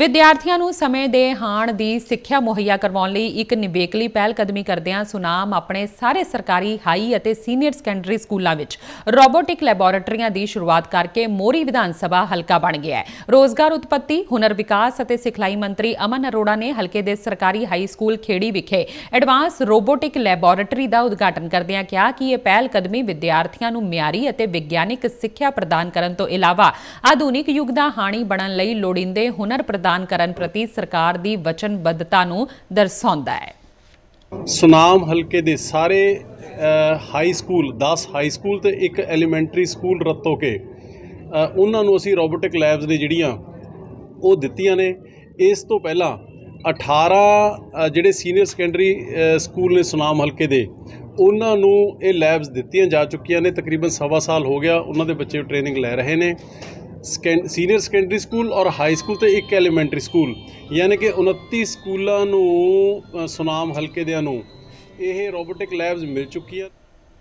ਵਿਦਿਆਰਥੀਆਂ ਨੂੰ ਸਮੇਂ ਦੇ ਹਾਣ ਦੀ ਸਿੱਖਿਆ ਮੁਹੱਈਆ ਕਰਵਾਉਣ ਲਈ ਇੱਕ ਨਿਵੇਕਲੀ ਪਹਿਲ ਕਦਮੀ ਕਰਦਿਆਂ ਸੁਨਾਮ ਆਪਣੇ ਸਾਰੇ ਸਰਕਾਰੀ ਹਾਈ ਅਤੇ ਸੀਨੀਅਰ ਸੈਕੰਡਰੀ ਸਕੂਲਾਂ ਵਿੱਚ ਰੋਬੋਟਿਕ ਲੈਬੋਰੇਟਰੀਆਂ ਦੀ ਸ਼ੁਰੂਆਤ ਕਰਕੇ ਮੋਰੀ ਵਿਧਾਨ ਸਭਾ ਹਲਕਾ ਬਣ ਗਿਆ ਹੈ। ਰੋਜ਼ਗਾਰ ਉਤਪਤੀ, ਹੁਨਰ ਵਿਕਾਸ ਅਤੇ ਸਿਖਲਾਈ ਮੰਤਰੀ ਅਮਨ ਅਰੋੜਾ ਨੇ ਹਲਕੇ ਦੇ ਸਰਕਾਰੀ ਹਾਈ ਸਕੂਲ ਖੇੜੀ ਵਿਖੇ ਐਡਵਾਂਸ ਰੋਬੋਟਿਕ ਲੈਬੋਰੇਟਰੀ ਦਾ ਉਦਘਾਟਨ ਕਰਦਿਆਂ ਕਿਹਾ ਕਿ ਇਹ ਪਹਿਲ ਕਦਮੀ ਵਿਦਿਆਰਥੀਆਂ ਨੂੰ ਮਿਆਰੀ ਅਤੇ ਵਿਗਿਆਨਿਕ ਸਿੱਖਿਆ ਪ੍ਰਦਾਨ ਕਰਨ ਤੋਂ ਇਲਾਵਾ ਆਧੁਨਿਕ ਯੁੱਗ ਦਾ ਹਾਣੀ ਬਣਨ ਲਈ ਲੋੜੀਂਦੇ ਹੁਨਰ ਪ੍ਰਦਾਨ ਕਰਨ ਪ੍ਰਤੀ ਸਰਕਾਰ ਦੀ ਵਚਨਬੱਧਤਾ ਨੂੰ ਦਰਸਾਉਂਦਾ ਹੈ। ਸੁਨਾਮ ਹਲਕੇ ਦੇ ਸਾਰੇ ਹਾਈ ਸਕੂਲ 10 ਹਾਈ ਸਕੂਲ ਤੇ ਇੱਕ ਐਲੀਮੈਂਟਰੀ ਸਕੂਲ ਰੱਤੋ ਕੇ ਉਹਨਾਂ ਨੂੰ ਅਸੀਂ ਰੋਬੋਟਿਕ ਲੈਬਸ ਦੇ ਜਿਹੜੀਆਂ, ਉਹ ਦਿੱਤੀਆਂ ਨੇ। ਇਸ ਤੋਂ ਪਹਿਲਾਂ 18 ਜਿਹੜੇ ਸੀਨੀਅਰ ਸੈਕੰਡਰੀ ਸਕੂਲ ਨੇ ਸੁਨਾਮ ਹਲਕੇ ਦੇ, ਉਹਨਾਂ ਨੂੰ ਇਹ ਲੈਬਸ ਦਿੱਤੀਆਂ ਜਾ ਚੁੱਕੀਆਂ ਨੇ। ਤਕਰੀਬਨ ਸਵਾ ਸਾਲ ਹੋ ਗਿਆ ਉਹਨਾਂ ਦੇ ਬੱਚੇ ਟ੍ਰੇਨਿੰਗ ਲੈ ਰਹੇ ਨੇ। ਸੀਨੀਅਰ ਸੈਕੰਡਰੀ ਸਕੂਲ ਔਰ ਹਾਈ ਸਕੂਲ ਤੇ ਇੱਕ ਐਲੀਮੈਂਟਰੀ ਸਕੂਲ। ਯਾਨੀ ਕਿ 29 ਸਕੂਲਾਂ ਨੂੰ ਸੁਨਾਮ ਹਲਕੇ ਦਿਆਂ ਨੂੰ ਇਹ ਰੋਬੋਟਿਕ ਲੈਬਸ ਮਿਲ ਚੁੱਕੀਆਂ